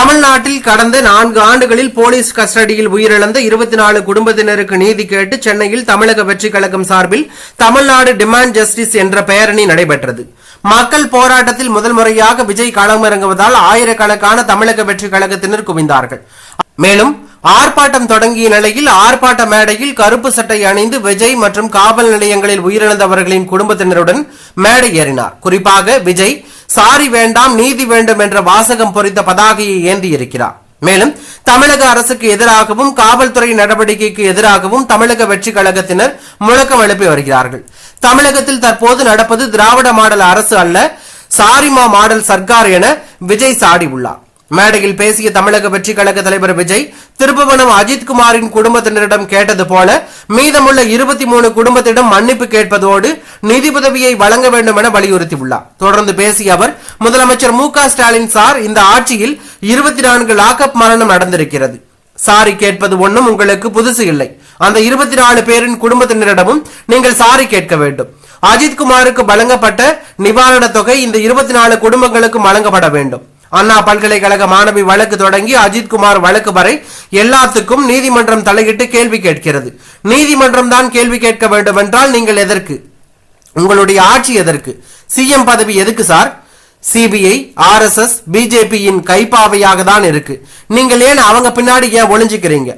தமிழ்நாட்டில் கடந்த நான்கு ஆண்டுகளில் போலீஸ் கஸ்டடியில் உயிரிழந்த இருபத்தி நாலு குடும்பத்தினருக்கு நீதி கேட்டு சென்னையில் தமிழக வெற்றிக் கழகம் சார்பில் தமிழ்நாடு டிமாண்ட் ஜஸ்டிஸ் என்ற பெயரணி நடைபெற்றது. மக்கள் போராட்டத்தில் முதல் முறையாக விஜய் களமிறங்குவதால் ஆயிரக்கணக்கான தமிழக வெற்றிக் கழகத்தினர் குவிந்தார்கள். மேலும் ஆர்ப்பாட்டம் தொடங்கிய நிலையில் ஆர்ப்பாட்ட மேடையில் கருப்பு சட்டை அணிந்து விஜய் மற்றும் காவல் நிலையங்களில் உயிரிழந்தவர்களின் குடும்பத்தினருடன் மேடை ஏறினார். குறிப்பாக விஜய் சாரி வேண்டாம் நீதி வேண்டும் என்ற வாசகம் பொறித்த பதாகையை ஏந்தியிருக்கிறார். மேலும் தமிழக அரசுக்கு எதிராகவும் காவல்துறை நடவடிக்கைக்கு எதிராகவும் தமிழக வெற்றி கழகத்தினர் முழக்கம் எழுப்பி வருகிறார்கள். தமிழகத்தில் தற்போது நடப்பது திராவிட மாடல் அரசு அல்ல சாரிமா மாடல் சர்க்கார் என விஜய் சாடியுள்ளார். மேடையில் பேசிய தமிழக வெற்றி கழக தலைவர் விஜய் திருப்புவனம் அஜித்குமாரின் குடும்பத்தினரிடம் கேட்டது போல மீதமுள்ள இருபத்தி மூணு குடும்பத்திடம் மன்னிப்பு கேட்பதோடு நிதி உதவியை வழங்க வேண்டும் என வலியுறுத்தியுள்ளார். தொடர்ந்து பேசிய அவர் முதலமைச்சர் மு ஸ்டாலின் சார் இந்த ஆட்சியில் இருபத்தி நான்கு லாக்அப் மரணம் நடந்திருக்கிறது. சாரி கேட்பது ஒண்ணும் உங்களுக்கு புதுசு இல்லை. அந்த இருபத்தி நாலு பேரின் குடும்பத்தினரிடமும் நீங்கள் சாரி கேட்க வேண்டும். அஜித்குமாருக்கு வழங்கப்பட்ட நிவாரணத் தொகை இந்த இருபத்தி நாலு குடும்பங்களுக்கும் வழங்கப்பட வேண்டும். அண்ணா பல்கலைக்கழக மாணவி வழக்கு தொடங்கி அஜித்குமார் வழக்கு வரை எல்லாத்துக்கும் நீதிமன்றம் தலையிட்டு கேள்வி கேட்கிறது. நீதிமன்றம் தான் கேள்வி கேட்க வேண்டும் என்றால் நீங்கள் எதற்கு? உங்களுடைய ஆட்சி எதற்கு? சிஎம் பதவி எதுக்கு சார்? சிபிஐ ஆர்எஸ்எஸ் பிஜேபியின் கைப்பாவையாக தான் இருக்கு. நீங்கள் ஏன் அவங்க பின்னாடி ஏன் ஒளிஞ்சுக்கிறீங்க?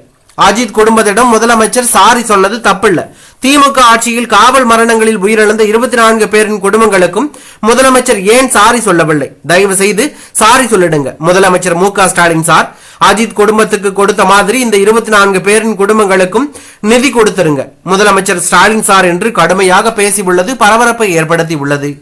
அஜித் குடும்பத்திடம் முதலமைச்சர் சாரி சொன்னது தப்பில்ல. திமுக ஆட்சியில் காவல் மரணங்களில் உயிரிழந்த இருபத்தி நான்கு பேரின் குடும்பங்களுக்கும் முதலமைச்சர் ஏன் சாரி சொல்லவில்லை? தயவு செய்து சாரி சொல்லிடுங்க. முதலமைச்சர் மு ஸ்டாலின் சார் அஜித் குடும்பத்துக்கு கொடுத்த மாதிரி இந்த இருபத்தி நான்கு பேரின் குடும்பங்களுக்கும் நிதி கொடுத்திருங்க. முதலமைச்சர் ஸ்டாலின் சார் என்று கடுமையாக பேசியுள்ளது பரபரப்பை ஏற்படுத்தி உள்ளது